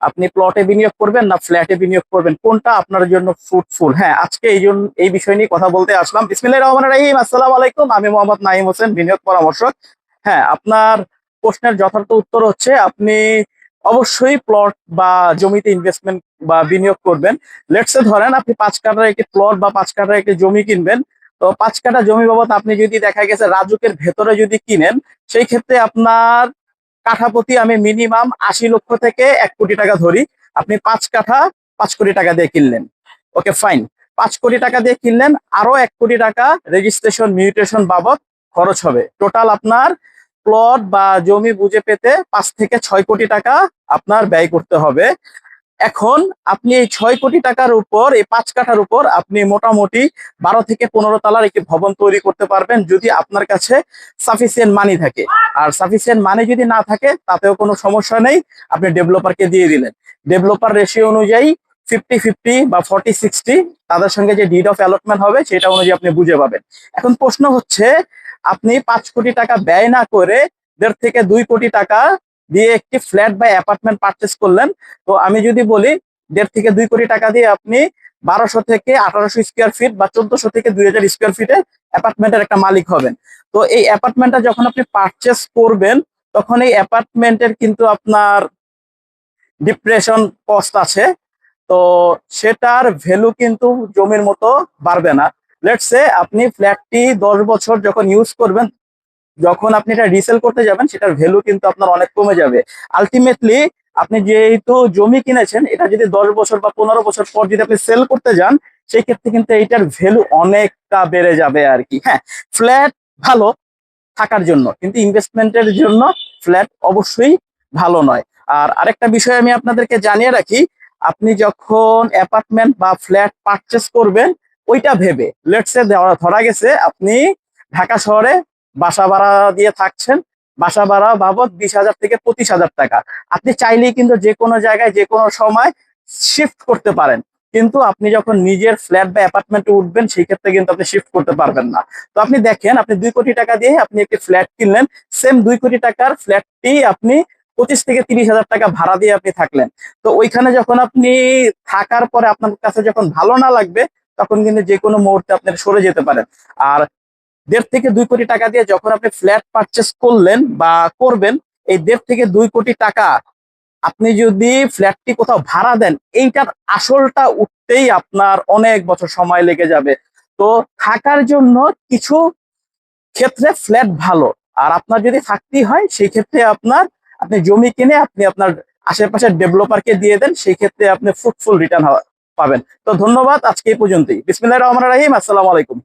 আপনি প্লটে বিনিয়োগ করবেন না ফ্ল্যাটে বিনিয়োগ করবেন? কোনটা আপনার জন্য ফ্রুটফুল হ্যাঁ আজকে এই জন্য এই বিষয় নিয়ে কথা বলতে আসলাম। বিসমিল্লাহির রহমানির রহিম। আসসালামু আলাইকুম। আমি মোহাম্মদ নাইম হোসেন, বিনিয়োগ পরামর্শক। হ্যাঁ আপনার প্রশ্নের যথার্থ উত্তর হচ্ছে আপনি অবশ্যই প্লট বা জমিতে ইনভেস্টমেন্ট বা বিনিয়োগ করবেন। লেটসে ধরেন আপনি পাঁচ কাঠার একটি প্লট বা পাঁচ কাঠার একটি জমি কিনবেন। তো পাঁচ কাটা জমি বাবদ আপনি যদি দেখা গেছে রাজুকের ভেতরে যদি কিনেন, সেই ক্ষেত্রে আপনার কাঠাপতি আমি মিনিমাম আশি লক্ষ থেকে এক কোটি টাকা ধরি। আপনি পাঁচ কাঠা পাঁচ কোটি টাকা দিয়ে কিনলেন। ওকে ফাইন পাঁচ কোটি টাকা দিয়ে কিনলেন, আরও এক কোটি টাকা রেজিস্ট্রেশন মিউটেশন বাবদ খরচ হবে। টোটাল আপনার প্লট বা জমি বুঝে পেতে পাঁচ থেকে ছয় কোটি টাকা আপনার ব্যয় করতে হবে। এখন আপনি এই ছয় কোটি টাকার উপর, এই পাঁচ কাঠার উপর আপনি মোটামুটি বারো থেকে পনেরো তলার একটি ভবন তৈরি করতে পারবেন যদি আপনার কাছে সাফিসিয়েন্ট মানি থাকে। আর সাফিসিয়েন্ট মানি যদি না থাকে, তাতেও কোনো সমস্যা নেই। আপনি ডেভেলপারকে দিয়ে দিলেন। ডেভেলপার রেশিও অনুযায়ী ফিফটি ফিফটি বা ফর্টি সিক্সটি তাদের সঙ্গে যে ডিড অফ অ্যালটমেন্ট হবে, সেটা অনুযায়ী আপনি বুঝে পাবেন। এখন প্রশ্ন হচ্ছে, আপনি পাঁচ কোটি টাকা ব্যয় না করে দেড় থেকে দুই কোটি টাকা দিয়ে একটি ফ্ল্যাট বা অ্যাপার্টমেন্ট পারচেস করলেন। তো আমি যদি বলি, দেড় থেকে দুই কোটি টাকা দিয়ে আপনি বারোশো থেকে আঠারোশো স্কোয়ার ফিট বা চোদ্দশো থেকে দুই হাজার স্কোয়ার ফিটে অ্যাপার্টমেন্টের একটা মালিক হবেন। তো এই অ্যাপার্টমেন্টটা যখন আপনি পারচেস করবেন, তখন এই অ্যাপার্টমেন্টের কিন্তু আপনার ডিপ্রেশন কস্ট আছে। তো সেটার ভ্যালু কিন্তু জমির মতো বাড়বে না। লেটসে আপনি ফ্ল্যাটটি দশ বছর যখন ইউজ করবেন যখন আপনি এটা রিসেল করতে যাবেন, সেটার ভ্যালু কিন্তু আপনার অনেক কমে যাবে। আলটিমেটলি আপনি যেহেতু জমি কিনেছেন, এটা যদি দশ বছর বা পনেরো বছর পর যদি আপনি সেল করতে যান, সেই ক্ষেত্রে কিন্তু এইটার ভ্যালু অনেকটা বেড়ে যাবে আর কি। হ্যাঁ ফ্ল্যাট ভালো থাকার জন্য, কিন্তু ইনভেস্টমেন্টের জন্য ফ্ল্যাট অবশ্যই ভালো নয়। আর আরেকটা বিষয় আমি আপনাদেরকে জানিয়ে রাখি, আপনি যখন অ্যাপার্টমেন্ট বা ফ্ল্যাট পারচেস করবেন, ওইটা ভেবে লেটসে ধরা গেছে আপনি ঢাকা শহরে বাসা ভাড়া দিয়ে থাকছেন, বাসা ভাড়া বাবদ বিশ হাজার থেকে পঁচিশ হাজার টাকা। আপনি চাইলেই কিন্তু যে কোনো জায়গায়, যে কোনো সময় শিফট করতে পারেন। কিন্তু আপনি যখন নিজের ফ্ল্যাট বা অ্যাপার্টমেন্টে উঠবেন, সেই ক্ষেত্রে কিন্তু আপনি শিফট করতে পারবেন না। তো আপনি দেখেন, আপনি দুই কোটি টাকা দিয়ে আপনি একটি ফ্ল্যাট কিনলেন সেম দুই কোটি টাকার ফ্ল্যাটটি আপনি পঁচিশ থেকে তিরিশ হাজার টাকা ভাড়া দিয়ে আপনি থাকলেন। তো ওইখানে যখন আপনি থাকার পরে আপনার কাছে যখন ভালো না লাগবে, তখন কিন্তু যে কোনো মুহূর্তে আপনি সরে যেতে পারেন। আর দেড় থেকে দুই কোটি টাকা দিয়ে যখন আপনি ফ্ল্যাট পারচেস করলেন বা করবেন, এই দেড় থেকে দুই কোটি টাকা আপনি যদি ফ্ল্যাটটি কোথাও ভাড়া দেন, এইটার আসলটা উঠতেই আপনার অনেক বছর সময় লেগে যাবে। তো থাকার জন্য কিছু ক্ষেত্রে ফ্ল্যাট ভালো। আর আপনার যদি থাকতেই হয়, সেই ক্ষেত্রে আপনার, আপনি জমি কিনে আপনি আপনার আশেপাশের ডেভেলপারকে দিয়ে দেন, সেই ক্ষেত্রে আপনি ফ্রুটফুল রিটার্ন পাবেন। তো ধন্যবাদ আজকে এই পর্যন্তই। বিসমিল্লাহির রহমানির রহিম। আসসালামু আলাইকুম।